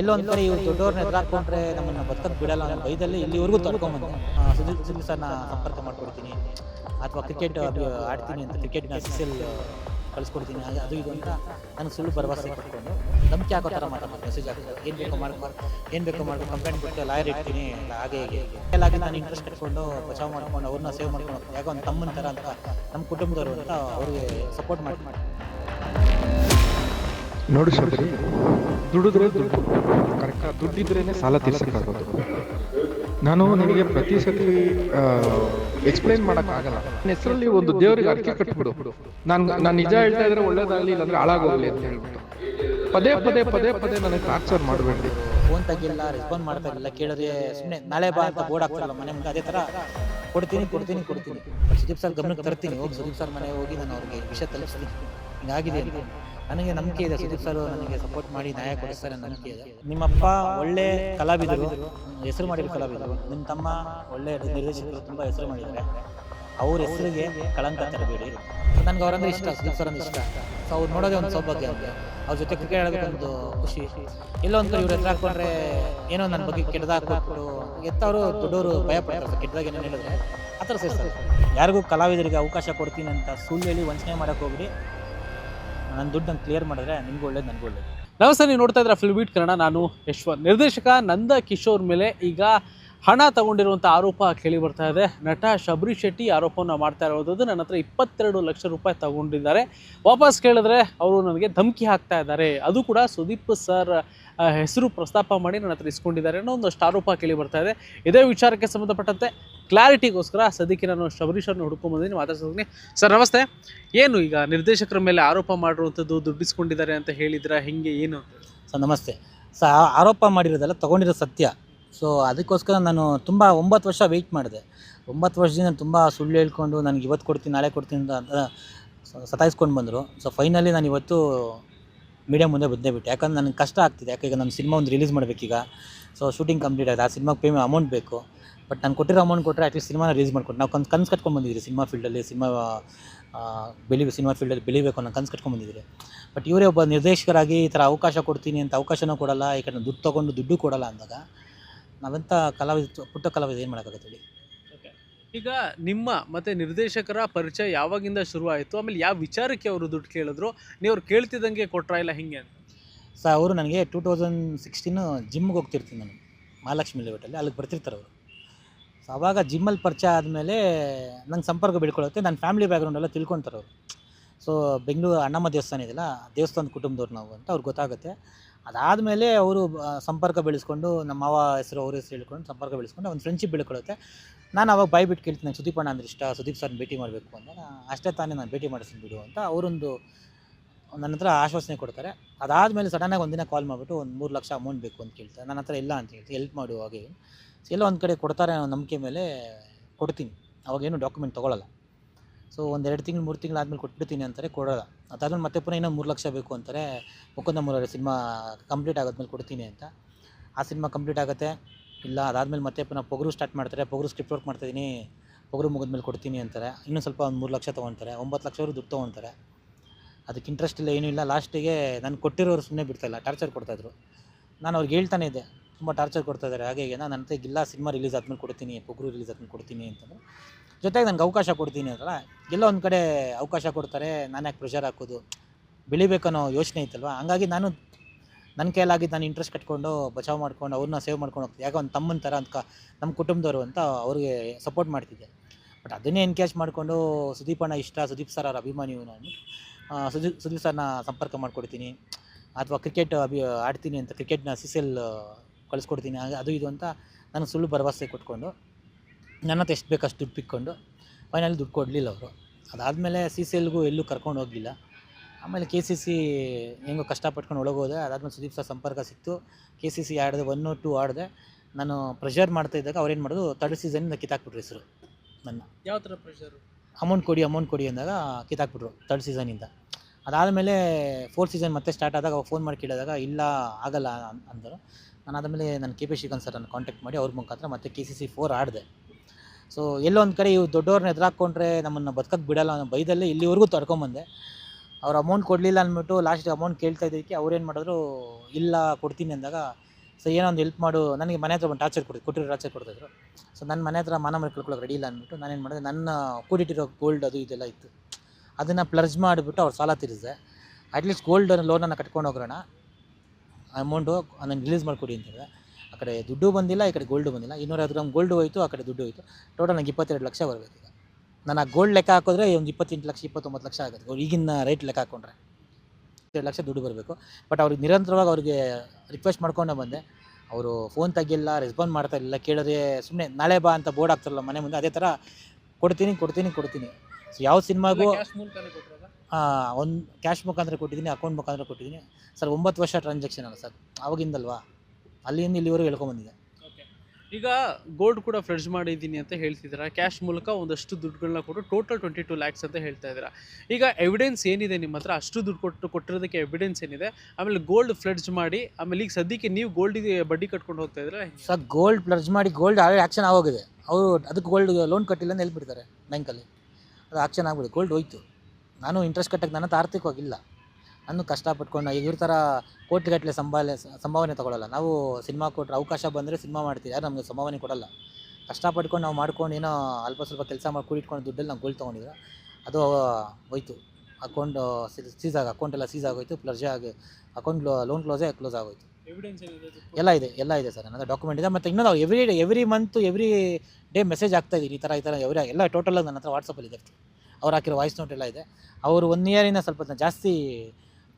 ಎಲ್ಲೋ ಒಂದು ಕಡೆ ಇವ್ರು ದೊಡ್ಡವ್ರನ್ನ ಎದುರಾಕೊಂಡ್ರೆ ನಮ್ಮನ್ನ ಬದುಕಕ್ಕೆ ಬಿಡಲ್ಲ ಅನ್ನೋ ಭಯದಲ್ಲಿ ಇಲ್ಲಿವರೆಗೂ ತಡ್ಕೊಂಬಂದೆ ಸುದೀಪ್ ಸರ್ ಸರ್ನ ಸಂಪರ್ಕ ಮಾಡ್ಕೊಡ್ತೀನಿ. ಅಥವಾ ಕ್ರಿಕೆಟ್ ಆಡ್ತೀನಿ ಅಂತ ಕ್ರಿಕೆಟ್ನ ಸಿ ಎಲ್ ಕಳಿಸ್ಕೊಡ್ತೀನಿ. ಅದು ಇದು ಅಂತ ನನಗೆ ಸುಳ್ಳು ಭರವಸೆ ಕೊಟ್ಕೊಂಡು ನಂಬಿಕೆ ಹಾಕೋ ಥರ ಮಾತಾಡ್ತಾರೆ ಮೆಸೇಜ್ ಹಾಕ್ತಾರೆ ಏನು ಬೇಕೋ ಮಾಡ್ಕೊಂಡು ಏನು ಬೇಕೋ ಮಾಡ್ಕೊ ಕಂಪ್ಲೇಂಟ್ ಬಿಟ್ಟು ಲಾಯರ್ ಇಡ್ತೀನಿ ಹಾಗೆ ಹೇಗೆ. ಎಲ್ಲಾಗಿ ನಾನು ಇಂಟ್ರೆಸ್ಟ್ ಇಟ್ಕೊಂಡು ಬಚಾವ್ ಮಾಡ್ಕೊಂಡು ಅವ್ರನ್ನ ಸೇವ್ ಮಾಡ್ಕೊಂಡು. ಯಾಕೋ ಒಂದು ತಮ್ಮನ ಥರ ಅಂತ ನಮ್ಮ ಕುಟುಂಬದವರು ಅಂತ ಅವ್ರಿಗೆ ಸಪೋರ್ಟ್ ಮಾಡಿ ನೋಡಿ ಸೋದರಿ ದುಡಿದ್ರೆ ದುಡ್ಡು. ಕರೆಕ್ಟ್ ದುಡ್ಡಿದ್ರೇ ಸಾಲ ತೀರ್ಸೋಕ್ಕಾಗೋದು. ನಾನು ನಿನಗೆ ಪ್ರತಿ ಸತಿ ಎಕ್ಸ್ಪ್ಲೈನ್ ಮಾಡೋಕ್ಕಾಗಲ್ಲ. ನನ್ನ ಹೆಸರಲ್ಲಿ ಒಂದು ದೇವರಿಗೆ ಅಡಿಕೆ ಕಟ್ಬಿಡು. ನಾನು ನಾನು ನಿಜ ಹೇಳ್ತಾ ಇದ್ರೆ ಒಳ್ಳೇದಾಗಲಿ, ಇಲ್ಲಾಂದ್ರೆ ಹಾಳಾಗೋಗ್ಲಿ ಅಂತ ಹೇಳ್ಬಿಟ್ಟು. ಪದೇ ಪದೇ ಪದೇ ಪದೇ ನನಗೆ ಟಾರ್ಚರ್ ಮಾಡಬೇಡಿ. ಫೋನ್ ತೆಗಿಲ್ಲ ರೆಸ್ಪಾನ್ಸ್ ಮಾಡ್ತಾ ಇಲ್ಲ ಕೇಳಿದ್ರೆ ಸುಮ್ಮನೆ ನಾಳೆ ಬಾ ಅಂತ ಬೋರ್ಡ್ ಹಾಕ್ತಾರಲ್ಲ ಮನೆ ಮುಂದೆ, ಅದೇ ಥರ ಕೊಡ್ತೀನಿ ಕೊಡ್ತೀನಿ ಕೊಡ್ತೀನಿ. ಸುದೀಪ್ ಸರ್ ಗಮನಕ್ಕೆ ತರ್ತೀನಿ, ಹೋಗಿ, ಸುದೀಪ್ ಸರ್ ಮನೆ ಹೋಗಿ ನಾನು ಅವ್ರಿಗೆ ವಿಷಯ ತಲುಪಿಸ್ತೀನಿ. ಹಿಂಗಾಗಿದೆ ನನಗೆ ನಂಬಿಕೆ ಇದೆ ಸುದೀಪ್ ಸರ್ ನನಗೆ ಸಪೋರ್ಟ್ ಮಾಡಿ ನ್ಯಾಯ ಕೊಡಿಸ್ತಾರೆ ನಂಬಿಕೆ ಇದೆ. ನಿಮ್ಮಪ್ಪ ಒಳ್ಳೆ ಕಲಾವಿದರು ಹೆಸರು ಮಾಡಿರೋ ಕಲಾವಿದರು. ನಿಮ್ಮ ತಮ್ಮ ಒಳ್ಳೆ ನಿರ್ದೇಶಕರು ತುಂಬ ಹೆಸರು ಮಾಡಿದ್ದಾರೆ. ಅವ್ರ ಹೆಸರಿಗೆ ಕಳಂಕ ತರಬೇಡಿ. ನನಗೆ ಅವರಂದ್ರೆ ಇಷ್ಟ ಸುದೀಪ್ ಸರ್ ಅಂದ್ರೆ ಇಷ್ಟ. ಸೊ ಅವ್ರು ನೋಡೋದೇ ಒಂದು ಸೌಭಾಗ್ಯ ಅವ್ರಿಗೆ. ಅವ್ರ ಜೊತೆ ಕ್ರಿಕೆಟ್ ಆಡೋದಕ್ಕೊಂದು ಖುಷಿ. ಎಲ್ಲೋ ಒಂದು ಇವ್ರು ಎದುರು ಹಾಕೊಂಡ್ರೆ ಏನೋ ನನ್ನ ಬಗ್ಗೆ ಕೆಟ್ಟದಾಗ ಕೊಟ್ಬಿಟ್ಟು ಎತ್ತವರು ದೊಡ್ಡವರು ಭಯ ಪಡ್ತಾರೆ ಕೆಟ್ಟದಾಗ ಏನೋ ಹೇಳಿದ್ರೆ. ಆ ಥರ ಸೇರ್ತಾರೆ ಯಾರಿಗೂ ಕಲಾವಿದರಿಗೆ ಅವಕಾಶ ಕೊಡ್ತೀನಿ ಅಂತ ಸುಳ್ಳು ಹೇಳಿ ವಂಚನೆ ಮಾಡೋಕೆ ಹೋಗ್ಬಿಡಿ. ನನ್ನ ದುಡ್ಡು ಕ್ಲಿಯರ್ ಮಾಡಿದ್ರೆ ನಿಮ್ಗೆ ಒಳ್ಳೇದು, ನನಗೂ ಒಳ್ಳೇದು. ನಮಸ್ತೆ, ನೀವು ನೋಡ್ತಾ ಇದ್ರೆ ಫಿಲ್ಮ್ ಬೀಟ್ ಕನ್ನಡ. ನಾನು ಯಶ್ವಂತ್. ನಿರ್ದೇಶಕ ನಂದ ಕಿಶೋರ್ ಮೇಲೆ ಈಗ ಹಣ ತಗೊಂಡಿರುವಂಥ ಆರೋಪ ಕೇಳಿ ಬರ್ತಾ ಇದೆ. ನಟ ಶಬರಿ ಶೆಟ್ಟಿ ಆರೋಪವನ್ನು ಮಾಡ್ತಾ ಇರೋದು ನನ್ನ ಹತ್ರ ಇಪ್ಪತ್ತೆರಡು ಲಕ್ಷ ರೂಪಾಯಿ ತಗೊಂಡಿದ್ದಾರೆ. ವಾಪಸ್ ಕೇಳಿದ್ರೆ ಅವರು ನನಗೆ ಧಮಕಿ ಹಾಕ್ತಾ ಇದ್ದಾರೆ. ಅದು ಕೂಡ ಸುದೀಪ್ ಸರ್ ಹೆಸರು ಪ್ರಸ್ತಾಪ ಮಾಡಿ ನನ್ನ ಹತ್ರ ಇಸ್ಕೊಂಡಿದ್ದಾರೆ ಅನ್ನೋ ಒಂದಷ್ಟು ಆರೋಪ ಕೇಳಿ ಬರ್ತಾ ಇದೆ. ಇದೇ ವಿಚಾರಕ್ಕೆ ಸಂಬಂಧಪಟ್ಟಂತೆ ಕ್ಲಾರಿಟಿಗೋಸ್ಕರ ಸದ್ಯಕ್ಕೆ ನಾನು ಶಬರೀಶರ್ನ ಹುಡ್ಕೊಂಬಂದಿನಿ ಮಾತಾಡ್ಸಿದ್ದೀನಿ ಸರ್, ನಮಸ್ತೆ. ಏನು ಈಗ ನಿರ್ದೇಶಕರ ಮೇಲೆ ಆರೋಪ ಮಾಡಿರುವಂಥದ್ದು, ದುಡ್ಡಿಸ್ಕೊಂಡಿದ್ದಾರೆ ಅಂತ ಹೇಳಿದ್ರೆ, ಹೆಂಗೆ, ಏನು? ಸರ್, ನಮಸ್ತೆ. ಸ ಆರೋಪ ಮಾಡಿರೋದೆಲ್ಲ ತೊಗೊಂಡಿರೋ ಸತ್ಯ. ಸೊ ಅದಕ್ಕೋಸ್ಕರ ನಾನು ತುಂಬ ಒಂಬತ್ತು ವರ್ಷ ವೆಯ್ಟ್ ಮಾಡಿದೆ. ಒಂಬತ್ತು ವರ್ಷದಿಂದ ತುಂಬ ಸುಳ್ಳು ಹೇಳ್ಕೊಂಡು ನನಗೆ ಇವತ್ತು ಕೊಡ್ತೀನಿ, ನಾಳೆ ಕೊಡ್ತೀನಿ ಅಂತ ಸತಾಯಿಸ್ಕೊಂಡು ಬಂದರು. ಸೊ ಫೈನಲಿ ನಾನು ಇವತ್ತು ಮೀಡಿಯಾ ಮುಂದೆ ಬಂದೇ ಬಿಟ್ಟೆ. ಯಾಕಂದ್ರೆ ನನಗೆ ಕಷ್ಟ ಆಗ್ತಿದೆ. ಯಾಕೆ ಈಗ ನನ್ನ ಸಿನಿಮಾ ಒಂದು ರಿಲೀಸ್ ಮಾಡಬೇಕೀಗ. ಸೊ ಶೂಟಿಂಗ್ ಕಂಪ್ಲೀಟ್ ಆಗಿದೆ ಆ ಸಿನಿಮಾಗೆ ಪೇಮೆ ಅಮೌಂಟ್ ಬೇಕು. ಬಟ್ ನಾನು ಕೊಟ್ಟಿರೋ ಅಮೌಂಟ್ ಕೊಟ್ಟರೆ ಆ್ಯಕ್ಚುಲಿ ಸಿನಿಮಾನ ರಿಲೀಸ್ ಮಾಡ್ಕೊಂಡು ನಾವು ಕನ್ಸು ಕಟ್ಕೊಂಡು ಬಂದಿದ್ದೀರಿ ಸಿನಿಮಾ ಫೀಲ್ಡಲ್ಲಿ ಸಿನಿಮಾ ಬೆಳಿ ಸಿನಿಮಾ ಫೀಲ್ಡಲ್ಲಿ ಬೆಳಿಬೇಕು ಅನ್ನೋ ಕನ್ಸು ಕಟ್ಕೊಂಡು ಬಂದಿದ್ದೀರಿ. ಬಟ್ ಇವರೇ ಒಬ್ಬ ನಿರ್ದೇಶಕರಾಗಿ ಈ ಥರ ಅವಕಾಶ ಕೊಡ್ತೀನಿ ಅಂತ ಅವಕಾಶನೂ ಕೊಡಲ್ಲ. ಈ ಕಡೆ ದುಡ್ಡು ತೊಗೊಂಡು ದುಡ್ಡು ಕೊಡಲ್ಲ ಅಂದಾಗ ನಾವೆಂಥ ಕಲಾವಿದ ಪುಟ್ಟ ಕಲಾವಿದ ಏನು ಮಾಡೋಕ್ಕಾಗತ್ತೆ ಹೇಳಿ? ಈಗ ನಿಮ್ಮ ಮತ್ತು ನಿರ್ದೇಶಕರ ಪರಿಚಯ ಯಾವಾಗಿಂದ ಶುರು ಆಯಿತು ಆಮೇಲೆ ಯಾವ ವಿಚಾರಕ್ಕೆ ಅವರು ದುಡ್ಡು ಕೇಳಿದ್ರು? ನೀವು ಅವ್ರು ಕೇಳ್ತಿದ್ದಂಗೆ ಕೊಟ್ರಾ ಇಲ್ಲ ಹಿಂಗೆ ಅಂತ? ಸೊ ಅವರು ನನಗೆ ಟೂ ತೌಸಂಡ್ ಸಿಕ್ಸ್ಟೀನು ಜಿಮ್ಗೆ ಹೋಗ್ತಿರ್ತೀನಿ ನಾನು ಮಹಾಲಕ್ಷ್ಮಿ ಲೇಔಟಲ್ಲಿ. ಅಲ್ಲಿಗೆ ಬರ್ತಿರ್ತಾರೆ ಅವರು. ಸೊ ಅವಾಗ ಜಿಮ್ಮಲ್ಲಿ ಪರಿಚಯ ಆದಮೇಲೆ ನಂಗೆ ಸಂಪರ್ಕ ಬೆಳ್ಕೊಳ್ಳುತ್ತೆ ನನ್ನ ಫ್ಯಾಮಿಲಿ ಬ್ಯಾಕ್ಗ್ರೌಂಡ್ ಎಲ್ಲ ತಿಳ್ಕೊತಾರೆ ಅವರು. ಸೊ ಬೆಂಗಳೂರು ಅಣ್ಣಮ್ಮ ದೇವಸ್ಥಾನ ಇದೆಯಲ್ಲ ದೇವಸ್ಥಾನದ ಕುಟುಂಬದವ್ರು ನಾವು ಅಂತ ಅವ್ರಿಗೆ ಗೊತ್ತಾಗುತ್ತೆ. ಅದಾದಮೇಲೆ ಅವರು ಸಂಪರ್ಕ ಬೆಳೆಸ್ಕೊಂಡು, ನಮ್ಮ ಮಾವ ಹೆಸರು, ಅವ್ರ ಹೆಸರು ಹೇಳ್ಕೊಂಡು ಸಂಪರ್ಕ ಬೆಳೆಸ್ಕೊಂಡು ಒಂದು ಫ್ರೆಂಡ್ಶಿಪ್ ಬೆಳ್ಕೊಳ್ಳುತ್ತೆ. ನಾನು ಅವಾಗ ಬಾಯ್ ಬಿಟ್ಟು ಕೇಳ್ತೀನಿ, ನಂಗೆ ಸುದೀಪ್ ಅಣ್ಣ ಅಂದ್ರೆ ಇಷ್ಟ, ಸುದೀಪ್ ಸರ್ನ ಭೇಟಿ ಮಾಡಬೇಕು ಅಂತ. ಅಷ್ಟೇ ತಾನೇ ನಾನು ಭೇಟಿ ಮಾಡಿಸ್ತೀನಿ ಬಿಡು ಅಂತ ಅವರೊಂದು ನನ್ನ ಹತ್ರ ಆಶ್ವಾಸನೆ ಕೊಡ್ತಾರೆ. ಅದಾದಮೇಲೆ ಸಡನ್ನಾಗಿ ಒಂದಿನ ಕಾಲ್ ಮಾಡಿಬಿಟ್ಟು ಒಂದು ಮೂರು ಲಕ್ಷ ಅಮೌಂಟ್ ಬೇಕು ಅಂತ ಕೇಳ್ತಾರೆ. ನನ್ನ ಹತ್ರ ಇಲ್ಲ ಅಂತ ಹೇಳ್ತೀನಿ ಹೆಲ್ಪ್ ಮಾಡು ಹಾಗೆ. ಎಲ್ಲ ಒಂದು ಕಡೆ ಕೊಡ್ತಾರೆ ಅನ್ನೋ ನಂಬಿಕೆ ಮೇಲೆ ಕೊಡ್ತೀನಿ. ಅವಾಗೇನು ಡಾಕ್ಯುಮೆಂಟ್ ತೊಗೊಳಲ್ಲ. ಸೊ ಒಂದು ಎರಡು ತಿಂಗಳು, ಮೂರು ತಿಂಗಳು ಆದಮೇಲೆ ಕೊಟ್ಬಿಡ್ತೀನಿ ಅಂತಾರೆ, ಕೊಡೋಲ್ಲ. ಅದಾದ್ಮೇಲೆ ಮತ್ತೆ ಪುನಃ ಇನ್ನೂ ಮೂರು ಲಕ್ಷ ಬೇಕು ಅಂತಾರೆ. ಮುಕುಂದ ಮುರಾರಿ ಸಿನಿಮಾ ಕಂಪ್ಲೀಟ್ ಆಗೋದ್ಮೇಲೆ ಕೊಡ್ತೀನಿ ಅಂತ. ಆ ಸಿನಿಮಾ ಕಂಪ್ಲೀಟ್ ಆಗುತ್ತೆ. ಇಲ್ಲ, ಅದಾದಮೇಲೆ ಮತ್ತೆ ಪುನಃ ಪೊಗರು ಸ್ಟಾರ್ಟ್ ಮಾಡ್ತಾರೆ. ಪೊಗರು ಸ್ಕ್ರಿಪ್ಟ್ ವರ್ಕ್ ಮಾಡ್ತಾಯಿದ್ದೀನಿ ಪೊಗರು ಮುಗಿದ್ಮೇಲೆ ಕೊಡ್ತೀನಿ ಅಂತಾರೆ. ಇನ್ನೂ ಸ್ವಲ್ಪ ಒಂದು ಮೂರು ಲಕ್ಷ ತೊಗೊತಾರೆ ಒಂಬತ್ತು ಲಕ್ಷವರು ದುಡ್ಡು ತೊಗೊತಾರೆ ಅದಕ್ಕೆ ಇಂಟ್ರೆಸ್ಟ್ ಇಲ್ಲ, ಏನೂ ಇಲ್ಲ. ಲಾಸ್ಟಿಗೆ ನಾನು ಕೊಟ್ಟಿರೋರು ಸುಮ್ಮನೆ ಬಿಡ್ತಾಯಿಲ್ಲ ಟಾರ್ಚರ್ ಕೊಡ್ತಾಯಿದ್ರು ನಾನು ಅವ್ರಿಗೆ ಹೇಳ್ತಾನೆ ಇದ್ದೆ. ತುಂಬ ಟಾರ್ಚರ್ ಕೊಡ್ತಾ ಇದ್ದಾರೆ. ಹಾಗೆ ಹೀಗೆ. ನಾನು ನನ್ನ ಇಲ್ಲ, ಸಿನಿಮಾ ರಿಲೀಸ್ ಆದ್ಮೇಲೆ ಕೊಡ್ತೀನಿ. ಪೊಗರು ರಿಲೀಸ್ ಆದ್ಮೇಲೆ ಕೊಡ್ತೀನಿ ಅಂತಂದ್ರೆ. ಜೊತೆಗೆ ನನಗೆ ಅವಕಾಶ ಕೊಡ್ತೀನಿ ಅಂತಲ್ಲ ಎಲ್ಲೋ ಒಂದು ಕಡೆ ಅವಕಾಶ ಕೊಡ್ತಾರೆ, ನಾನು ಯಾಕೆ ಪ್ರೆಷರ್ ಹಾಕೋದು? ಬೆಳಿಬೇಕನ್ನೋ ಯೋಚನೆ ಐತಲ್ವ? ಹಂಗಾಗಿ ನಾನು ನನ್ನ ಕೈಲಾಗಿ ನಾನು ಇಂಟ್ರೆಸ್ಟ್ ಕಟ್ಕೊಂಡು, ಬಚಾವ್ ಮಾಡ್ಕೊಂಡು ಅವ್ರನ್ನ ಸೇವ್ ಮಾಡ್ಕೊಂಡು ಹೋಗ್ತೀನಿ. ಯಾಕೆ ಒಂದು ತಮ್ಮನ ಥರ ಅಂತ ನಮ್ಮ ಕುಟುಂಬದವರು ಅಂತ ಅವ್ರಿಗೆ ಸಪೋರ್ಟ್ ಮಾಡ್ತಿದ್ದೆ. ಬಟ್ ಅದನ್ನೇ ಎನ್ಕ್ಯಾಚ್ ಮಾಡಿಕೊಂಡು ಸುದೀಪ್ ಅಣ್ಣ ಇಷ್ಟ, ಸುದೀಪ್ ಸರ್ ಅವ್ರ ಅಭಿಮಾನಿಯು ನಾನು. ಸುದೀಪ್ ಸುದೀಪ್ ಸರ್ನ ಸಂಪರ್ಕ ಮಾಡ್ಕೊಡ್ತೀನಿ. ಅಥವಾ ಕ್ರಿಕೆಟ್ ಅಭಿ, ಆಡ್ತೀನಿ ಅಂತ ಕ್ರಿಕೆಟ್ನ ಸಿ ಸಿ ಎಲ್ ಕಳಿಸ್ಕೊಡ್ತೀನಿ. ಅದು ಇದು ಅಂತ ನಾನು ಸುಳ್ಳು ಭರವಸೆ ಕೊಟ್ಕೊಂಡು ನನ್ನ ಹತ್ರ ಎಷ್ಟು ಬೇಕಷ್ಟು ದುಡ್ಡು ಪಿಕ್ಕೊಂಡು ಫೈನಲಿ ದುಡ್ಡು ಕೊಡಲಿಲ್ಲ ಅವರು. ಅದಾದಮೇಲೆ ಸಿ ಸಿ ಎಲ್ಗೂ ಎಲ್ಲೂ ಕರ್ಕೊಂಡು ಹೋಗಲಿಲ್ಲ. ಆಮೇಲೆ ಕೆ ಸಿ ಸಿ ಹೆಂಗೋ ಕಷ್ಟಪಟ್ಕೊಂಡು ಒಳಗೋದೆ ಅದಾದಮೇಲೆ ಸುದೀಪ್ ಸರ್ ಸಂಪರ್ಕ ಸಿಕ್ತು. ಕೆ ಸಿ ಸಿ ಆಡಿದೆ ಒನ್ ಟೂ ಆಡಿದೆ. ನಾನು ಪ್ರೆಷರ್ ಮಾಡ್ತಾ ಇದ್ದಾಗ ಅವ್ರೇನು ಮಾಡೋದು ತರ್ಡ್ ಸೀಸನಿಂದ ಕಿತ್ತಾಕ್ಬಿಟ್ರು ಹೆಸರು ನನ್ನ. ಯಾವ ಥರ ಪ್ರೆಷರು ಅಮೌಂಟ್ ಕೊಡಿ ಅಮೌಂಟ್ ಕೊಡಿ ಅಂದಾಗ ಕಿತ್ತಾಕ್ಬಿಟ್ರು ತರ್ಡ್ ಸೀಸನಿಂದ ಅದಾದಮೇಲೆ ಫೋರ್ತ್ ಸೀಸನ್ ಮತ್ತೆ ಸ್ಟಾರ್ಟ್ ಆದಾಗ ಫೋನ್ ಮಾಡಿ ಕೇಳಿದಾಗ ಇಲ್ಲ ಆಗಲ್ಲ ಅಂದರು. ನಾನು ಆದಮೇಲೆ ನನ್ನ ಕೆ ಪಿ ಶ್ರೀಕಾಂತ್ ನಾನು ಕಾಂಟ್ಯಾಕ್ಟ್ ಮಾಡಿ ಅವ್ರ ಮುಖಾಂತರ ಮತ್ತೆ ಕೆ ಸಿ ಸಿ ಫೋರ್ ಆಡಿದೆ. ಸೊ ಎಲ್ಲೋ ಒಂದು ಕಡೆ ಇವು ದೊಡ್ಡವ್ರನ್ನ ಎದುರಾಕೊಂಡ್ರೆ ನಮ್ಮನ್ನು ಬದುಕಕ್ಕೆ ಬಿಡಲ್ಲ ಅನ್ನೋ ಭಯದಲ್ಲಿ ಇಲ್ಲಿವರೆಗೂ ತಡ್ಕೊಂಬಂದೆ. ಅವ್ರು ಅಮೌಂಟ್ ಕೊಡಲಿಲ್ಲ ಅಂದ್ಬಿಟ್ಟು ಲಾಸ್ಟ್ ಅಮೌಂಟ್ ಕೇಳ್ತಾ ಇದ್ದಕ್ಕೆ ಅವ್ರೇನು ಮಾಡಿದ್ರು, ಇಲ್ಲ, ಕೊಡ್ತೀನಿ ಅಂದಾಗ ಸೊ ಏನೋ ಒಂದು ಹೆಲ್ಪ್ ಮಾಡು, ನನಗೆ ಮನೆ ಹತ್ರ ಒಂದು ಟಾರ್ಚರ್ ಕೊಡಿ, ಕೊಟ್ಟಿರೋ ಟಾರ್ಚರ್ ಕೊಡ್ತಿದ್ರು. ಸೊ ನನ್ನ ಮನೆ ಹತ್ರ ಮಾನ ಕಳ್ಕೊಳ್ಳೋಕೆ ರೆಡಿ ಇಲ್ಲ ಅಂದ್ಬಿಟ್ಟು ನಾನೇನು ಮಾಡಿದೆ, ನನ್ನ ಕೂಡಿಟ್ಟಿರೋ ಗೋಲ್ಡ್ ಅದು ಇದೆಲ್ಲ ಇತ್ತು. ಅದನ್ನು ಪ್ಲರ್ಜ್ ಮಾಡಿಬಿಟ್ಟು ಅವ್ರು ಸಾಲ ತೀರಿಸಿದೆ. ಅಟ್ಲೀಸ್ಟ್ ಗೋಲ್ಡ್ ಲೋನನ್ನು ಕಟ್ಕೊಂಡು ಹೋಗೋಣ ಅಮೌಂಟು ನನಗೆ ರಿಲೀಸ್ ಮಾಡಿಕೊಡಿ ಅಂತ ಆ ಕಡೆ ದುಡ್ಡು ಬಂದಿಲ್ಲ ಈ ಕಡೆ ಗೋಲ್ಡು ಬಂದಿಲ್ಲ. ಇನ್ನೂರೈವತ್ತು ಗ್ರಾಮ್ ಗೋಲ್ಡು ಹೋಯಿತು ಆ ಕಡೆ ದುಡ್ಡು ಹೋಯಿತು. ಟೋಟಲ್ ನನಗೆ ಇಪ್ಪತ್ತೆರಡು ಲಕ್ಷ ಬರಬೇಕು ಈಗ. ನಾನು ಆ ಗೋಲ್ಡ್ ಲೆಕ್ಕ ಹಾಕಿದ್ರೆ ಒಂದು ಇಪ್ಪತ್ತೆಂಟು ಲಕ್ಷ ಇಪ್ಪತ್ತೊಂಬತ್ತು ಲಕ್ಷ ಆಗುತ್ತೆ. ಈಗಿನ ರೇಟ್ ಲೆಕ್ಕ ಹಾಕೊಂಡ್ರೆ ಎರಡು ಲಕ್ಷ ದುಡ್ಡು ಬರಬೇಕು. ಬಟ್ ಅವ್ರಿಗೆ ನಿರಂತರವಾಗಿ ಅವ್ರಿಗೆ ರಿಕ್ವೆಸ್ಟ್ ಮಾಡ್ಕೊಂಡೇ ಬಂದೆ. ಅವರು ಫೋನ್ ತೆಗಿಲ್ಲ ರೆಸ್ಪಾನ್ಸ್ ಮಾಡ್ತಾ ಇಲ್ಲ ಕೇಳಿದ್ರೆ ಸುಮ್ಮನೆ ನಾಳೆ ಬಾ ಅಂತ ಬೋರ್ಡ್ ಆಗ್ತಾರಲ್ಲ ಮನೆ ಮುಂದೆ ಅದೇ ಥರ ಕೊಡ್ತೀನಿ ಕೊಡ್ತೀನಿ ಕೊಡ್ತೀನಿ. ಸೊ ಯಾವ ಸಿನಿಮಾಗೂ ಒಂದು ಕ್ಯಾಶ್ ಮುಖಾಂತರ ಕೊಟ್ಟಿದ್ದೀನಿ ಅಕೌಂಟ್ ಮುಖಾಂತರ ಕೊಟ್ಟಿದ್ದೀನಿ. ಸರ್ ಒಂಬತ್ತು ವರ್ಷ ಟ್ರಾನ್ಸಾಕ್ಷನ್ ಅಲ್ಲ ಸರ್. ಅವಾಗಿಂದಲ್ವಾ? ಅಲ್ಲಿಂದ ಇಲ್ಲಿವರೆಗೂ ಹೇಳ್ಕೊಂಬಂದಿದೆ ಈಗ ಗೋಲ್ಡ್ ಕೂಡ ಫ್ರೆಡ್ಜ್ ಮಾಡಿದ್ದೀನಿ ಅಂತ ಹೇಳ್ತಿದ್ದೀರಾ? ಕ್ಯಾಶ್ ಮೂಲಕ ಒಂದಷ್ಟು ದುಡ್ಡುಗಳನ್ನ ಕೊಟ್ಟು ಟೋಟಲ್ ಟ್ವೆಂಟಿ ಟು ಲ್ಯಾಕ್ಸ್ ಅಂತ ಹೇಳ್ತಾ ಇದ್ದೀರಾ? ಈಗ ಎವಿಡೆನ್ಸ್ ಏನಿದೆ ನಿಮ್ಮ ಹತ್ರ? ಅಷ್ಟು ದುಡ್ಡು ಕೊಟ್ಟು ಕೊಟ್ಟಿರೋದಕ್ಕೆ ಎವಿಡೆನ್ಸ್ ಏನಿದೆ? ಆಮೇಲೆ ಗೋಲ್ಡ್ ಫ್ಲೆಡ್ಜ್ ಮಾಡಿ ಆಮೇಲೆ ಈಗ ಸದ್ಯಕ್ಕೆ ನೀವು ಗೋಲ್ಡಿಗೆ ಬಡ್ಡಿ ಕಟ್ಕೊಂಡು ಹೋಗ್ತಾ ಇದ್ರೆ ಸರ್ ಗೋಲ್ಡ್ ಫ್ಲೆಡ್ಜ್ ಮಾಡಿ ಗೋಲ್ಡ್ ಆಲ್ರೆಡಿ ಆಕ್ಷನ್ ಆಗೋಗಿದೆ. ಅವರು ಅದಕ್ಕೆ ಗೋಲ್ಡ್ ಲೋನ್ ಕಟ್ಟಿಲ್ಲ ಅಂತ ಹೇಳ್ಬಿಡ್ತಾರೆ ಬ್ಯಾಂಕಲ್ಲಿ ಅದು ಆಕ್ಷನ್ ಆಗ್ಬಿಡಿ ಗೋಲ್ಡ್ ಹೋಯ್ತು. ನಾನು ಇಂಟ್ರೆಸ್ಟ್ ಕಟ್ಟಕ್ಕೆ ನನ್ನ ಹತ್ರ ಆರ್ಥಿಕವಾಗಿಲ್ಲ ನಾನು ಕಷ್ಟಪಟ್ಕೊಂಡು ಇವ್ರ ಥರ ಕೋಟಿಗಟ್ಟಲೆ ಸಂಭಾವನೆ ಸಂಭಾವನೆ ತೊಗೊಳ್ಳಲ್ಲ ನಾವು ಸಿನಿಮಾ ಕೊಟ್ಟರೆ ಅವಕಾಶ ಬಂದರೆ ಸಿನಿಮಾ ಮಾಡ್ತೀವಿ. ಯಾರು ನಮಗೆ ಸಂಭಾವನೆ ಕೊಡಲ್ಲ. ಕಷ್ಟಪಟ್ಕೊಂಡು ನಾವು ಮಾಡ್ಕೊಂಡು ಏನೋ ಅಲ್ಪ ಸ್ವಲ್ಪ ಕೆಲಸ ಮಾಡಿ ಕೂಡಿಟ್ಕೊಂಡು ದುಡ್ಡಲ್ಲಿ ನಾವು ಗೋಲ್ಡ್ ತೊಗೊಂಡಿದ್ದೆ ಅದು ಹೋಯ್ತು. ಅಕೌಂಟ್ ಸೀಸ್ ಆಗಿ ಅಕೌಂಟ್ ಎಲ್ಲ ಸೀಸ್ ಆಗೋಯ್ತು. ಪ್ಲರ್ಜ್ ಆಗಿ ಅಕೌಂಟ್ ಲೋನ್ ಕ್ಲೋಸೇ ಕ್ಲೋಸ್ ಆಗೋಯ್ತು. ಎವಿಡೆನ್ಸ್ ಎಲ್ಲ ಇದೆ ಎಲ್ಲ ಇದೆ ಸರ್. ನನ್ನ ಡಾಕ್ಯುಮೆಂಟ್ ಇದೆ. ಮತ್ತು ಇನ್ನೊಂದು every day every month every day message ಆಗ್ತಾ ಇದ್ದೀನಿ ಈ ಥರ ಈ ಥರ ಎವ್ರಿ ಎಲ್ಲ ಟೋಟಲಾಗಿ ನನ್ನ ಹತ್ರ ವಾಟ್ಸಪ್ಪಲ್ಲಿ ಇದೆ ಅವ್ರು ಹಾಕಿರೋ ವಾಯ್ಸ್ ನೋಟ್ ಎಲ್ಲ ಇದೆ. ಅವರು ಒನ್ ಇಯರಿಂದ ಸ್ವಲ್ಪ ಜಾಸ್ತಿ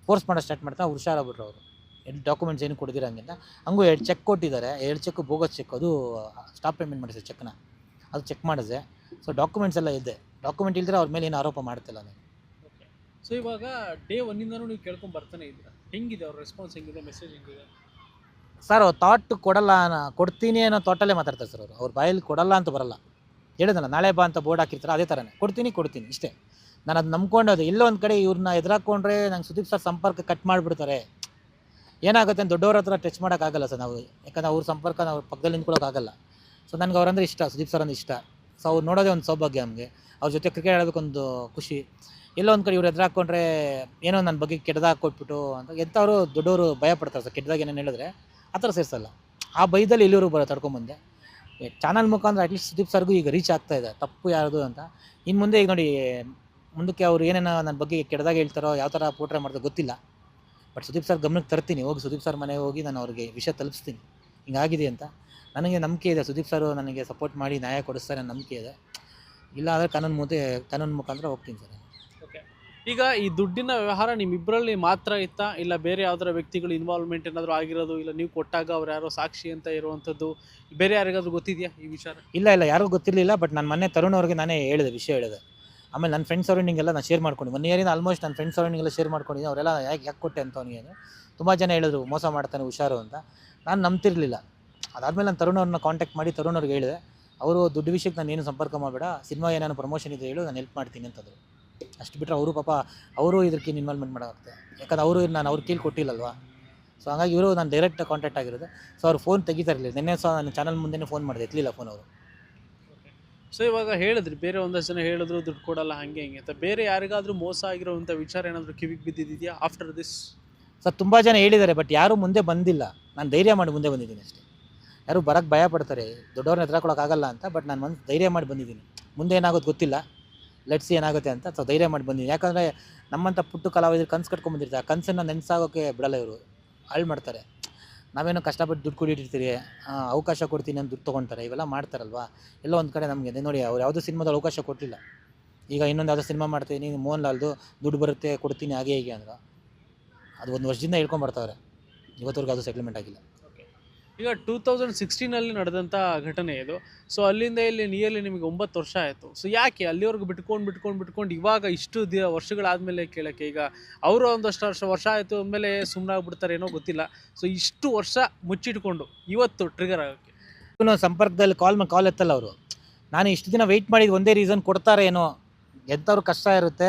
ಫೋರ್ಸ್ ಮಾಡೋ ಸ್ಟಾರ್ಟ್ ಮಾಡ್ತಾ ಅವ್ರು ಹುಷಾರಾಗ್ಬಿಟ್ರು ಅವರು. ಎರಡು ಡಾಕ್ಯುಮೆಂಟ್ಸ್ ಏನು ಕೊಡ್ದಿರಂಗಿಲ್ಲ ಹಂಗೂ ಎರಡು ಚೆಕ್ ಕೊಟ್ಟಿದ್ದಾರೆ. ಎರಡು ಚೆಕ್ ಬೋಗಸ್ ಚೆಕ್ ಅದು ಸ್ಟಾಪ್ ಪೇಮೆಂಟ್ ಮಾಡಿಸಿದೆ ಚೆಕ್ನ ಅದು ಚೆಕ್ ಮಾಡಿದೆ. ಸೊ ಡಾಕ್ಯುಮೆಂಟ್ಸ್ ಎಲ್ಲ ಇದೆ. ಡಾಕ್ಯುಮೆಂಟ್ ಇಲ್ದ್ರೆ ಅವ್ರ ಮೇಲೆ ಏನು ಆರೋಪ ಮಾಡ್ತಿಲ್ಲ ನಾನು. ಸೊ ಇವಾಗ ಡೇ ಒನ್ನಿಂದನೂ ನೀವು ಕೇಳ್ಕೊಂಡು ಬರ್ತಾನೆ ಇದ್ದೀರಾ? ಹೆಂಗಿದೆ ಅವ್ರ ರೆಸ್ಪಾನ್ಸ್ ಹೆಂಗಿದೆ? ಮೆಸೇಜ್ ಹೆಂಗಿದೆ? ಸರ್ ಅವ್ರು ಥಾಟ್ ಕೊಡಲ್ಲ ಕೊಡ್ತೀನಿ ಅನ್ನೋ ಥಾಟಲ್ಲೇ ಮಾತಾಡ್ತಾರೆ ಸರ್ ಅವರು. ಅವ್ರ ಬಾಯಲ್ಲಿ ಕೊಡಲ್ಲ ಅಂತ ಬರಲ್ಲ. ಹೇಳಿದಲ್ಲ ನಾಳೆ ಬಾ ಅಂತ ಬೋರ್ಡ್ ಹಾಕಿರ್ತಾರೆ ಅದೇ ಥರನೇ ಕೊಡ್ತೀನಿ ಕೊಡ್ತೀನಿ ಇಷ್ಟೇ. ನಾನು ಅದು ನಂಬ್ಕೊಂಡು ಅದು ಎಲ್ಲೋ ಒಂದು ಕಡೆ ಇವ್ರನ್ನ ಎದುರಾಕೊಂಡ್ರೆ ನಂಗೆ ಸುದೀಪ್ ಸರ್ ಸಂಪರ್ಕ ಕಟ್ ಮಾಡಿಬಿಡ್ತಾರೆ. ಏನಾಗುತ್ತೆ ದೊಡ್ಡವ್ರ ಹತ್ರ ಟಚ್ ಮಾಡೋಕ್ಕಾಗಲ್ಲ ಸರ್ ನಾವು. ಯಾಕಂದ್ರೆ ಅವ್ರ ಸಂಪರ್ಕ ನಾವು ಪಕ್ಕದಲ್ಲಿ ನಿಂತ್ಕೊಳ್ಳೋಕ್ಕಾಗಲ್ಲ ಸೊ ನನಗೆ ಅವ್ರಂದ್ರೆ ಇಷ್ಟ, ಸುದೀಪ್ ಸರ್ ಅಂದ್ರೆ ಇಷ್ಟ. ಸೊ ಅವ್ರು ನೋಡೋದೇ ಒಂದು ಸೌಭಾಗ್ಯ ನಮಗೆ. ಅವ್ರ ಜೊತೆ ಕ್ರಿಕೆಟ್ ಆಡೋದಕ್ಕೊಂದು ಖುಷಿ. ಎಲ್ಲೋ ಒಂದು ಕಡೆ ಇವ್ರು ಎದುರಾಕೊಂಡ್ರೆ ಏನೋ ನನ್ನ ಬಗ್ಗೆ ಕೆಟ್ಟದಾಗ ಕೊಟ್ಬಿಟ್ಟು ಅಂತ ಎಂಥವ್ರು ದೊಡ್ಡವರು ಭಯ ಪಡ್ತಾರೆ ಸರ್. ಕೆಟ್ಟದಾಗ ಏನೇನು ಹೇಳಿದ್ರೆ ಆ ಥರ ಸೇರಿಸಲ್ಲ. ಆ ಭಯದಲ್ಲಿ ಇಲ್ಲಿವರು ಬರೋ ತಡ್ಕೊಂಬಂದೆ. ಚಾನಲ್ ಮುಖಾಂತರ ಅಟ್ಲೀಸ್ಟ್ ಸುದೀಪ್ ಸರ್ಗೂ ಈಗ ರೀಚ್ ಆಗ್ತಾ ಇದೆ. ತಪ್ಪು ಯಾರ್ದು ಅಂತ. ಇನ್ನು ಮುಂದೆ ಈಗ ನೋಡಿ ಮುಂದಕ್ಕೆ ಅವ್ರು ಏನೇನೋ ನನ್ನ ಬಗ್ಗೆ ಕೆಟ್ಟದಾಗ ಹೇಳ್ತಾರೋ ಯಾವ ಥರ ಪೋಟ್ರೆ ಮಾಡ್ತಾರೋ ಗೊತ್ತಿಲ್ಲ. ಬಟ್ ಸುದೀಪ್ ಸರ್ ಗಮನಕ್ಕೆ ತರ್ತೀನಿ ಹೋಗಿ ಸುದೀಪ್ ಸರ್ ಮನೆಗೆ ಹೋಗಿ ನಾನು ಅವ್ರಿಗೆ ವಿಷಯ ತಲುಪಿಸ್ತೀನಿ. ಹಿಂಗಾಗಿದೆ ಅಂತ. ನನಗೆ ನಂಬಿಕೆ ಇದೆ ಸುದೀಪ್ ಸರ್ ನನಗೆ ಸಪೋರ್ಟ್ ಮಾಡಿ ನ್ಯಾಯ ಕೊಡಿಸ್ತಾರೆ ನನ್ನ ನಂಬಿಕೆ ಇದೆ. ಇಲ್ಲ ಅಂದರೆ ಕಾನೂನು ಮುಂದೆ ಕಾನೂನು ಮುಖಾಂತರ ಹೋಗ್ತೀನಿ ಸರ್ ಈಗ ಈ ದುಡ್ಡಿನ ವ್ಯವಹಾರ ನಿಮ್ಮಿಬ್ಬರಲ್ಲಿ ಮಾತ್ರ ಇತ್ತಾ? ಇಲ್ಲ ಬೇರೆ ಯಾವ್ದಾರ ವ್ಯಕ್ತಿಗಳು ಇನ್ವಾಲ್ವ್ಮೆಂಟ್ ಏನಾದರೂ ಆಗಿರೋದು ಇಲ್ಲ ನೀವು ಕೊಟ್ಟಾಗ ಅವ್ರು ಯಾರೋ ಸಾಕ್ಷಿ ಅಂತ ಇರುವಂಥದ್ದು ಬೇರೆ ಯಾರಿಗಾದ್ರೂ ಗೊತ್ತಿದೆಯಾ ಈ ವಿಚಾರ? ಇಲ್ಲ ಇಲ್ಲ ಯಾರಿಗೂ ಗೊತ್ತಿರಲಿಲ್ಲ ಬಟ್ ನಾನು ಮೊನ್ನೆ ತರುಣ್ ಅವ್ರಿಗೆ ನಾನೇ ಹೇಳಿದೆ ವಿಷಯ ಹೇಳಿದೆ. ಆಮೇಲೆ ನನ್ನ ಫ್ರೆಂಡ್ಸ್ ಸರೌಂಡಿಂಗ್ ನಾನು ಶೇರ್ ಮಾಡ್ಕೊಂಡು. ಒನ್ ಇಯರಿಂದ ಆಲ್ಮೋಸ್ಟ್ ನನ್ನ ಫ್ರೆಂಡ್ಸ್ ಸರೌಂಡಿಂಗ್ ಎಲ್ಲ ಶೇರ್ ಮಾಡ್ಕೊಂಡಿದ್ದೆ ಅವರೆಲ್ಲ ಯಾಕೆ ಯಾಕೆ ಕೊಟ್ಟೆ ಅಂತ ಅವನಿಗೆ ತುಂಬ ಜನ ಹೇಳಿದ್ರು, ಮೋಸ ಮಾಡ್ತಾನೆ, ಹುಷಾರು ಅಂತ. ನಾನು ನಂಬ್ತಿರ್ಲಿಲ್ಲ. ಅದಾದಮೇಲೆ ನಾನು ತರುಣ್ ಅವ್ರನ್ನ ಕಾಂಟ್ಯಾಕ್ಟ್ ಮಾಡಿ ತರುಣ್ ಅವ್ರಿಗೆ ಹೇಳಿದೆ, ಅವರು ದುಡ್ಡು ವಿಷಯಕ್ಕೆ ನಾನು ಏನು ಸಂಪರ್ಕ ಮಾಡಬೇಡ. ಸಿನಿಮಾ ಏನಾದ್ರು ಪ್ರಮೋಷನ್ ಇದೆ ಹೇಳು, ನಾನು ಹೆಲ್ಪ್ ಮಾಡ್ತೀನಿ ಅಂತಂದರು. ಅಷ್ಟು ಬಿಟ್ಟರೆ ಅವರು ಪಾಪ, ಅವರು ಇದಕ್ಕೆ ಇನ್ವಾಲ್ವ್ಮೆಂಟ್ ಮಾಡೋಕ್ಕೆ ಯಾಕಂದ್ರೆ ಅವರು ನಾನು ಅವ್ರ ಕೀಲ್ ಕೊಟ್ಟಿಲ್ಲಲ್ವಾ? ಸೊ ಹಾಗಾಗಿ ಇವರು ನಾನು ಡೈರೆಕ್ಟ್ ಕಾಂಟ್ಯಾಕ್ಟ್ ಆಗಿರೋದು. ಸೊ ಅವ್ರು ಫೋನ್ ತೆಗಿತಾ ಇರಲಿಲ್ಲ. ನಿನ್ನೆ ಸಹ ನನ್ನ ಚಾನಲ್ ಮುಂದೆ ಫೋನ್ ಮಾಡಿದೆ ಎತ್ತಲಿಲ್ಲ ಫೋನ್ ಅವರು. ಸೊ ಇವಾಗ ಹೇಳಿದ್ರಿ, ಬೇರೆ ಒಂದಷ್ಟು ಜನ ಹೇಳಿದ್ರು, ದುಡ್ಡು ಕೊಡಲ್ಲ, ಹಂಗೆ, ಹಿಂಗೆ ಅಂತ. ಬೇರೆ ಯಾರಿಗಾದರೂ ಮೋಸ ಆಗಿರೋವಂಥ ವಿಚಾರ ಏನಾದರೂ ಕಿವಿಗೆ ಬಿದ್ದಿದೆಯಾ ಆಫ್ಟರ್ ದಿಸ್ ಸರ್ ತುಂಬ ಜನ ಹೇಳಿದ್ದಾರೆ ಬಟ್ ಯಾರೂ ಮುಂದೆ ಬಂದಿಲ್ಲ. ನಾನು ಧೈರ್ಯ ಮಾಡಿ ಮುಂದೆ ಬಂದಿದ್ದೀನಿ ಅಷ್ಟೇ. ಯಾರು ಬರೋಕ್ಕೆ ಭಯ ಪಡ್ತಾರೆ ದೊಡ್ಡವ್ರನ್ನ ಎದುರಾಕೊಳ್ಳೋಕ್ಕಾಗಲ್ಲ ಅಂತ ಬಟ್ ನಾನು ಮನ್ಸು ಧೈರ್ಯ ಮಾಡಿ ಬಂದಿದ್ದೀನಿ. ಮುಂದೆ ಏನಾಗೋದು ಗೊತ್ತಿಲ್ಲ. ಲೆಟ್ಸಿ ಏನಾಗುತ್ತೆ ಅಂತ ಸೊ ಧೈರ್ಯ ಮಾಡಿ ಬಂದಿದ್ದೀನಿ. ಯಾಕಂದರೆ ನಮ್ಮಂಥ ಪುಟ್ಟು ಕಲಾವಿದ್ರು ಕನ್ಸು ಕಟ್ಕೊಂಡ್ಬಂದಿರ್ತಾರೆ ಆ ಕನಸನ್ನು ನೆನೆಸಾಗೋಕ್ಕೆ ಬಿಡಲ್ಲ ಇವರು. ಹಾಳು ಮಾಡ್ತಾರೆ. ನಾವೇನೋ ಕಷ್ಟಪಟ್ಟು ದುಡ್ಡು ಕುಡಿಯಿಟ್ಟಿರ್ತೀರಿ ಅವಕಾಶ ಕೊಡ್ತೀನಿ ಅಂತ ದುಡ್ಡು ತೊಗೊಳ್ತಾರೆ ಇವೆಲ್ಲ ಮಾಡ್ತಾರಲ್ವಾ? ಎಲ್ಲ ಒಂದು ಕಡೆ ನಮಗೆ ನೋಡಿ, ಅವ್ರು ಯಾವುದೋ ಸಿನಿಮಾದಲ್ಲಿ ಅವಕಾಶ ಕೊಟ್ಟಿಲ್ಲ ಈಗ ಇನ್ನೊಂದು ಯಾವುದೋ ಸಿನಿಮಾ ಮಾಡ್ತೀನಿ ಮೋಹನ್ ಲಾಲ್ದು ದುಡ್ಡು ಬರುತ್ತೆ, ಕೊಡ್ತೀನಿ, ಹಾಗೆ ಹೀಗೆ ಅಂದ್ರೆ. ಅದು ಒಂದು ವರ್ಷದಿಂದ ಹೇಳ್ಕೊಂಬರ್ತಾವ್ರೆ ಇವತ್ತವರೆಗೂ ಅದು ಸೆಟ್ಲ್ಮೆಂಟ್ ಆಗಿಲ್ಲ. ಈಗ ಟೂ ತೌಸಂಡ್ ಸಿಕ್ಸ್ಟೀನಲ್ಲಿ ನಡೆದಂಥ ಘಟನೆ ಇದು. ಸೊ ಅಲ್ಲಿಂದ ಇಲ್ಲಿ ನಿಯರ್ಲಿ ನಿಮಗೆ ಒಂಬತ್ತು ವರ್ಷ ಆಯಿತು. ಸೊ ಯಾಕೆ? ಅಲ್ಲಿವರೆಗೂ ಬಿಟ್ಕೊಂಡು ಬಿಟ್ಕೊಂಡು ಬಿಟ್ಕೊಂಡು ಇವಾಗ ಇಷ್ಟು ದಿ ವರ್ಷಗಳಾದಮೇಲೆ ಕೇಳೋಕ್ಕೆ ಈಗ ಅವರು ಒಂದಷ್ಟು ವರ್ಷ ವರ್ಷ ಆಯಿತು ಅಂದಮೇಲೆ ಸುಮ್ಮನಾಗ್ಬಿಡ್ತಾರೆ ಏನೋ ಗೊತ್ತಿಲ್ಲ. ಸೊ ಇಷ್ಟು ವರ್ಷ ಮುಚ್ಚಿಟ್ಕೊಂಡು ಇವತ್ತು ಟ್ರಿಗರ್ ಆಗೋಕ್ಕೆ. ಇವನು ಸಂಪರ್ಕದಲ್ಲಿ ಕಾಲ್ ಮಾಡಿ ಕಾಲ್ ಎತ್ತಲ್ಲ ಅವರು. ನಾನು ಇಷ್ಟು ದಿನ ವೆಯ್ಟ್ ಮಾಡಿದ್ದು ಒಂದೇ ರೀಸನ್ ಕೊಡ್ತಾರೆ ಏನೋ. ಎಂಥವ್ರು ಕಷ್ಟ ಇರುತ್ತೆ.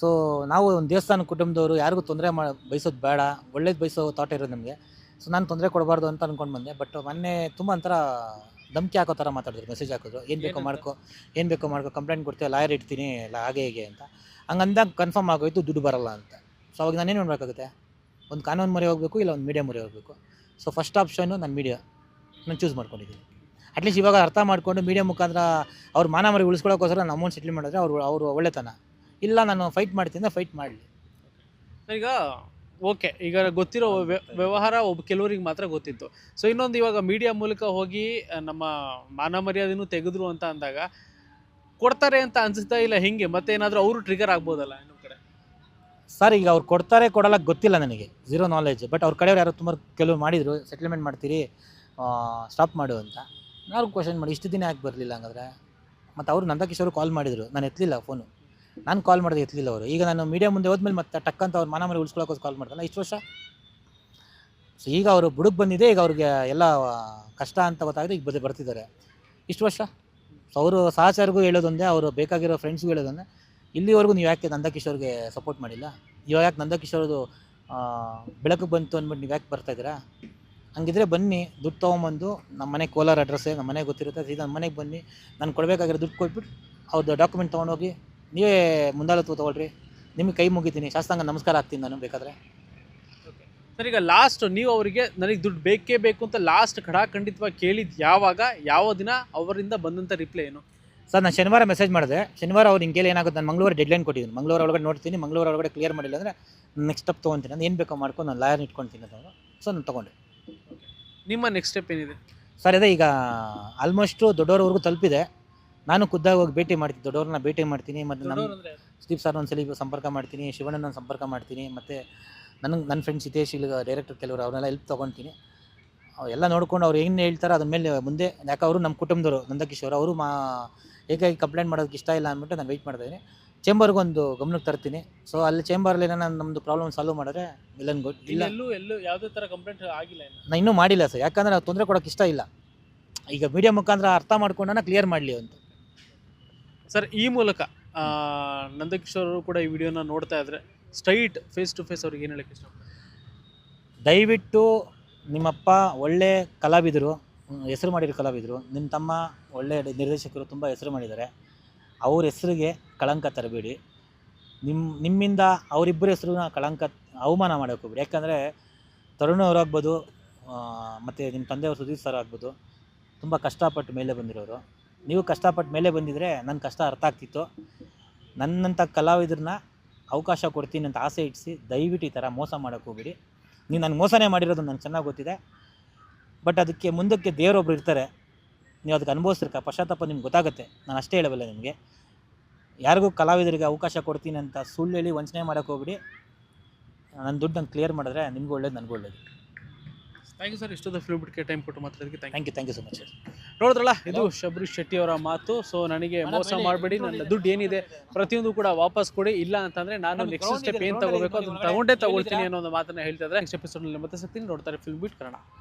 ಸೊ ನಾವು ಒಂದು ದೇವಸ್ಥಾನ ಕುಟುಂಬದವರು, ಯಾರಿಗೂ ತೊಂದರೆ ಮಾ ಬಯಸೋದು ಬೇಡ. ಒಳ್ಳೇದು ಬಯಸೋ ಥಾಟ್ ಇರೋದು ನಮಗೆ. ಸೊ ನಾನು ತೊಂದರೆ ಕೊಡಬಾರ್ದು ಅಂತ ಅಂದ್ಕೊಂಡು ಬಂದೆ ಬಟ್ ಮೊನ್ನೆ ತುಂಬ ಒಂಥರ ಧಮ್ಕಿ ಹಾಕೋ ಥರ ಮಾತಾಡಿದ್ರು ಮೆಸೇಜ್ ಹಾಕಿದ್ರು. ಏನು ಬೇಕೋ? ಮಾಡ್ಕೊ ಏನು ಬೇಕೋ ಮಾಡ್ಕೊ ಕಂಪ್ಲೇಂಟ್ ಕೊಡ್ತೀವಿ ಲಾಯರ್ ಇಡ್ತೀನಿ ಇಲ್ಲ ಹಾಗೆ ಹೀಗೆ ಅಂತ. ಹಂಗಂದಾಗ ಕನ್ಫರ್ಮ್ ಆಗೋಯ್ತು ದುಡ್ಡು ಬರಲ್ಲ ಅಂತ. ಸೊ ಅವಾಗ ನಾನೇನು ಮಾಡಬೇಕಾಗುತ್ತೆ? ಒಂದು ಕಾನೂನು ಮೊರೆ ಹೋಗಬೇಕು ಇಲ್ಲ ಒಂದು ಮೀಡಿಯಾ ಮೊರೆ ಹೋಗಬೇಕು. ಸೊ ಫಸ್ಟ್ ಆಪ್ಷನ್ನು ನಾನು ಮೀಡಿಯಾ ನಾನು ಚೂಸ್ ಮಾಡ್ಕೊಂಡಿದ್ದೀನಿ. ಅಟ್ಲೀಸ್ಟ್ ಇವಾಗ ಅರ್ಥ ಮಾಡಿಕೊಂಡು ಮೀಡಿಯಾ ಮುಖಾಂತರ ಅವ್ರ ಮಾನ ಮರಿ ಉಳಿಸ್ಕೊಳ್ಳೋಕ್ಕೋಸ್ಕರ ನಾನು ಅಮೌಂಟ್ ಸೆಟ್ಲ್ ಮಾಡಿದ್ರೆ ಅವರು ಅವರು ಒಳ್ಳೆತನ. ಇಲ್ಲ ನಾನು ಫೈಟ್ ಮಾಡ್ತೀನಿ ಫೈಟ್ ಮಾಡಲಿ. ಈಗ ಓಕೆ ಈಗ ಗೊತ್ತಿರೋ ವ್ಯ- ವ್ಯವಹಾರ ಒಬ್ಬ ಕೆಲವರಿಗೆ ಮಾತ್ರ ಗೊತ್ತಿತ್ತು. ಸೊ ಇನ್ನೊಂದು ಇವಾಗ ಮೀಡಿಯಾ ಮೂಲಕ ಹೋಗಿ ನಮ್ಮ ಮಾನ ಮರ್ಯಾದೆನೂ ತೆಗೆದ್ರು ಅಂತ ಅಂದಾಗ ಕೊಡ್ತಾರೆ ಅಂತ ಅನ್ಸುತ್ತಾ ಇಲ್ಲ ಹಿಂಗೆ? ಮತ್ತೆ ಏನಾದರೂ ಅವರು ಟ್ರಿಗರ್ ಆಗ್ಬೋದಲ್ಲ ಕಡೆ? ಸರ್ ಈಗ ಅವ್ರು ಕೊಡ್ತಾರೆ ಕೊಡಲ್ಲ ಗೊತ್ತಿಲ್ಲ ನನಗೆ. ಝೀರೋ ನಾಲೆಜ್ ಬಟ್ ಅವ್ರ ಕಡೆಯವ್ರು ಯಾರೋ ತುಂಬ ಕೆಲವು ಮಾಡಿದರು. ಸೆಟ್ಲ್ಮೆಂಟ್ ಮಾಡ್ತೀರಿ ಸ್ಟಾಪ್ ಮಾಡು ಅಂತ. ನಾನು ಕ್ವಶನ್ ಮಾಡಿ ಇಷ್ಟು ದಿನ ಯಾಕೆ ಬರಲಿಲ್ಲ ಹಂಗಾದ್ರೆ? ಮತ್ತು ಅವರು ನಂದಕಿಶೋರು ಕಾಲ್ ಮಾಡಿದರು. ನಾನು ಎತ್ತಲಿಲ್ಲ ಫೋನು ನಾನು ಕಾಲ್ ಮಾಡಿದೆ ಎತ್ತಲಿಲ್ಲ ಅವರು. ಈಗ ನಾನು ಮೀಡಿಯಾ ಮುಂದೆ ಹೋದ್ಮೇಲೆ ಮತ್ತೆ ಟಕ್ಕಂತ ಅವ್ರ ಮನ ಮರಿ ಉಳಿಸ್ಕೊಳ್ಳೋಕೆ ಕಾಲ್ ಮಾಡ್ತಾನೆ ಇಷ್ಟು ವರ್ಷ? ಸೊ ಈಗ ಅವರು ಬುಡಕ್ಕೆ ಬಂದಿದೆ, ಈಗ ಅವ್ರಿಗೆ ಎಲ್ಲ ಕಷ್ಟ ಅಂತ ಗೊತ್ತಾಗಿದೆ, ಈಗ ಬದ ಬರ್ತಿದ್ದಾರೆ. ಇಷ್ಟು ವರ್ಷ? ಸೊ ಅವರು ಸಹಚಾರಿಗೂ ಹೇಳೋದೊಂದೇ, ಅವರು ಬೇಕಾಗಿರೋ ಫ್ರೆಂಡ್ಸ್ಗೂ ಹೇಳೋದೊಂದೇ. ಇಲ್ಲಿವರೆಗೂ ನೀವು ಯಾಕೆ ನಂದಕಿಶೋರ್ಗೆ ಸಪೋರ್ಟ್ ಮಾಡಿಲ್ಲ? ಇವಾಗ ಯಾಕೆ ನಂದಕಿಶೋರ್ದು ಬೆಳಕು ಬಂತು ಅಂದ್ಬಿಟ್ಟು ನೀವು ಯಾಕೆ ಬರ್ತಾ ಇದ್ದೀರಾ? ಹಂಗಿದ್ರೆ ಬನ್ನಿ, ದುಡ್ಡು ತೊಗೊಂಬಂದು ನಮ್ಮ ಮನೆ ಕೋಲಾರ ಅಡ್ರೆಸ್ಸೇ ನಮ್ಮ ಮನೆಗೆ ಗೊತ್ತಿರುತ್ತೆ, ಸೀದಾ ನಮ್ಮ ಮನೆಗೆ ಬನ್ನಿ. ನಾನು ಕೊಡಬೇಕಾಗಿರೋ ದುಡ್ಡು ಕೊಟ್ಬಿಟ್ಟು ಅವ್ರದ್ದು ಡಾಕ್ಯುಮೆಂಟ್ ತೊಗೊಂಡೋಗಿ ನೀವೇ ಮುಂದಾಳತ್ವ ತೊಗೊಳ್ರಿ. ನಿಮಗೆ ಕೈ ಮುಗಿತೀನಿ. ಶಾಸ್ತ್ರಾಂಗ ನಮಸ್ಕಾರ ಆಗ್ತೀನಿ ನಾನು ಬೇಕಾದರೆ. ಸರ್ ಈಗ ಲಾಸ್ಟ್ ನೀವು ಅವರಿಗೆ ನನಗೆ ದುಡ್ಡು ಬೇಕೇ ಬೇಕು ಅಂತ ಲಾಸ್ಟ್ ಖಡಾಖಂಡಿತವಾಗಿ ಕೇಳಿದ್ದು ಯಾವಾಗ ಯಾವ ದಿನ ಅವರಿಂದ ಬಂದಂಥ ರಿಪ್ಲೈ ಏನು? ಸರ್ ನಾನು ಶನಿವಾರ ಮೆಸೇಜ್ ಮಾಡಿದೆ. ಶನಿವಾರ ಅವ್ರು ಹಿಂಗೆ ಏನಾಗುತ್ತೆ ನಾನು ಮಂಗಳವಾರ ಡೆಡ್ಲೈನ್ ಕೊಟ್ಟಿದ್ದೀನಿ. ಮಂಗಳವಾರ ಒಳಗಡೆ ನೋಡ್ತೀನಿ ಮಂಗಳವಾರ ಒಳಗಡೆ ಕ್ಲಿಯರ್ ಮಾಡಿಲ್ಲ ಅಂದರೆ ನೆಕ್ಸ್ಟ್ ಸ್ಟೆಪ್ ತೊಗೊತೀನಿ. ನಾನು ಏನು ಬೇಕೋ ಮಾಡ್ಕೊಂಡು ನಾನು ಲಾಯರ್ ಇಟ್ಕೊಳ್ತೀನಿ ಅಂತ. ಸೊ ನಾನು ತೊಗೊಂಡೆ. ನಿಮ್ಮ ನೆಕ್ಸ್ಟ್ ಸ್ಟೆಪ್ ಏನಿದೆ? ಸರ್ ಅದೇ ಈಗ ಆಲ್ಮೋಸ್ಟು ದೊಡ್ಡವರವರೆಗೂ ತಲುಪಿದೆ. ನಾನು ಖುದ್ದಾಗಿ ಹೋಗಿ ಭೇಟಿ ಮಾಡ್ತೀನಿ ದೊಡ್ಡವ್ರನ್ನ ಭೇಟಿ ಮಾಡ್ತೀನಿ ಮತ್ತು ನಮ್ಮ ಸುದೀಪ್ ಸರ್ ಒಂದ್ಸಲಿ ಸಂಪರ್ಕ ಮಾಡ್ತೀನಿ ಶಿವಣ್ಣನ ಸಂಪರ್ಕ ಮಾಡ್ತೀನಿ ಮತ್ತು ನನಗೆ ನನ್ನ ಫ್ರೆಂಡ್ಸ್ ಹಿತೇಶ್ ಇಲ್ಲಿ ಡೈರೆಕ್ಟರ್ ಕೆಲವರು ಅವ್ರನ್ನೆಲ್ಲ ಹೆಲ್ಪ್ ತೊಗೊತೀನಿ. ಎಲ್ಲ ನೋಡ್ಕೊಂಡು ಅವ್ರು ಏನು ಹೇಳ್ತಾರೆ ಅದ್ರ ಮೇಲೆ ಮುಂದೆ ಯಾಕೆ ಅವರು ನಮ್ಮ ಕುಟುಂಬದವರು ನಂದಕಿಶೋರ್ ಅವರು ಮಾ ಏಕಾಗಿ ಕಂಪ್ಲೇಂಟ್ ಮಾಡೋದಕ್ಕೆ ಇಷ್ಟ ಇಲ್ಲ ಅಂದ್ಬಿಟ್ಟು ನಾನು ವೆಯ್ಟ್ ಮಾಡ್ತಾಯಿದ್ದೀನಿ ಚೇಂಬರ್ಗೆ ಒಂದು ಗಮನಕ್ಕೆ ತರ್ತೀನಿ. ಸೊ ಅಲ್ಲಿ ಚೇಂಬರಲ್ಲಿ ನಾನು ನಮ್ಮದು ಪ್ರಾಬ್ಲಮ್ ಸಾಲ್ವ್ ಮಾಡಿದ್ರೆ ವಿಲನ್ ಗುಡ್ ಇಲ್ಲ. ಎಲ್ಲೂ ಎಲ್ಲೂ ಯಾವುದೇ ಥರ ಕಂಪ್ಲೇಂಟ್ ಆಗಿಲ್ಲ ನಾನು ಇನ್ನೂ ಮಾಡಿಲ್ಲ ಸರ್ ಯಾಕಂದ್ರೆ ನಾವು ತೊಂದರೆ ಕೊಡೋಕೆ ಇಷ್ಟ ಇಲ್ಲ. ಈಗ ಮೀಡಿಯಾ ಮುಖಾಂತರ ಅರ್ಥ ಮಾಡ್ಕೊಂಡನ ಕ್ಲಿಯರ್ ಮಾಡಲಿ ಅಂತ ಸರ್, ಈ ಮೂಲಕ ನಂದಕಿಶೋರ್ ಅವರು ಕೂಡ ಈ ವಿಡಿಯೋನ ನೋಡ್ತಾ ಇದ್ರೆ ಸ್ಟ್ರೈಟ್ ಫೇಸ್ ಟು ಫೇಸ್ ಅವ್ರಿಗೆ ಏನು ಹೇಳಕ್ಕೆ ಇಷ್ಟ? ದಯವಿಟ್ಟು ನಿಮ್ಮಪ್ಪ ಒಳ್ಳೆ ಕಲಾವಿದರು, ಹೆಸರು ಮಾಡಿರೋ ಕಲಾವಿದರು ನಿಮ್ಮ ತಮ್ಮ ಒಳ್ಳೆ ನಿರ್ದೇಶಕರು ತುಂಬ ಹೆಸರು ಮಾಡಿದ್ದಾರೆ. ಅವ್ರ ಹೆಸರಿಗೆ ಕಳಂಕ ತರಬೇಡಿ. ನಿಮ್ಮ ನಿಮ್ಮಿಂದ ಅವರಿಬ್ಬರ ಹೆಸರನ್ನ ಕಳಂಕ, ಅವಮಾನ ಮಾಡೋಕೆ ಹೋಗ್ಬಿಡಿ. ಯಾಕಂದರೆ ತರುಣ್ ಅವರಾಗ್ಬೋದು ಮತ್ತು ನಿಮ್ಮ ತಂದೆಯವರು ಸುದೀಪ್ ಸರ್ ಆಗ್ಬೋದು, ತುಂಬ ಕಷ್ಟಪಟ್ಟು ಮೇಲೆ ಬಂದಿರೋರು. ನೀವು ಕಷ್ಟಪಟ್ಟು ಮೇಲೆ ಬಂದಿದ್ರೆ ನನ್ನ ಕಷ್ಟ ಅರ್ಥ ಆಗ್ತಿತ್ತು. ನನ್ನಂಥ ಕಲಾವಿದ್ರನ್ನ ಅವಕಾಶ ಕೊಡ್ತೀನಿ ಅಂತ ಆಸೆ ಇಡಿಸಿ ದಯವಿಟ್ಟು ಈ ಥರ ಮೋಸ ಮಾಡೋಕೆ ಹೋಗ್ಬಿಡಿ. ನೀವು ನನಗೆ ಮೋಸನೇ ಮಾಡಿರೋದು ನನಗೆ ಚೆನ್ನಾಗಿ ಗೊತ್ತಿದೆ. ಬಟ್ ಅದಕ್ಕೆ ಮುಂದಕ್ಕೆ ದೇವರೊಬ್ರು ಇರ್ತಾರೆ. ನೀವು ಅದಕ್ಕೆ ಅನುಭವಿಸ್ತಿರ್ಕ, ಪಶ್ಚಾತ್ತಾಪ ನಿಮ್ಗೆ ಗೊತ್ತಾಗುತ್ತೆ. ನಾನು ಅಷ್ಟೇ ಹೇಳಬಲ್ಲ ನಿಮಗೆ. ಯಾರಿಗೂ ಕಲಾವಿದರಿಗೆ ಅವಕಾಶ ಕೊಡ್ತೀನಿ ಅಂತ ಸುಳ್ಳು ಹೇಳಿ ವಂಚನೆ ಮಾಡೋಕ್ಕೆ ಹೋಗ್ಬಿಡಿ. ನನ್ನ ದುಡ್ಡು ನಂಗೆ ಕ್ಲಿಯರ್ ಮಾಡಿದ್ರೆ ನಿಮಗೂ ಒಳ್ಳೇದು, ನನಗೂ ಒಳ್ಳೇದು. ಥ್ಯಾಂಕ್ ಯು ಸರ್ ಇಷ್ಟೊಂದು ಫಿಲ್ಮ್ ಬಿಟ್ಕೆ ಟೈಮ್ ಕೊಟ್ಟು ಮಾತಾಡೋದಕ್ಕೆ thank you thank you so much ನೋಡಿದ್ರಲ್ಲ ಇದು ಶಬರೀಶ್ ಶೆಟ್ಟಿ ಅವರ ಮಾತು ಸೊ ನನಗೆ ಮೋಸ ಮಾಡಬೇಡಿ ನನ್ನ ದುಡ್ಡು ಏನಿದೆ ಪ್ರತಿಯೊಂದು ಕೂಡ ವಾಪಸ್ ಕೊಡಿ ಇಲ್ಲ ಅಂತಂದ್ರೆ ನಾನು ನೆಕ್ಸ್ಟ್ ಸ್ಟೆಪ್ ಏನು ತಗೋಬೇಕು ಅದನ್ನು ತಗೊಂಡೇ ತಗೊಳ್ತೀನಿ ಅನ್ನೋ ಒಂದು ಮಾತನ್ನ ಹೇಳ್ತಾ ಇದ್ದಾರೆ. ನೆಕ್ಸ್ಟ್ ಎಪಿಸೋಡ್ನಲ್ಲಿ ಮತ್ತೆ ಸಿಗ್ತೀನಿ ನೋಡ್ತಾರೆ ಫಿಲ್ಮ್ ಬಿಟ್ ಕನ್ನಡ.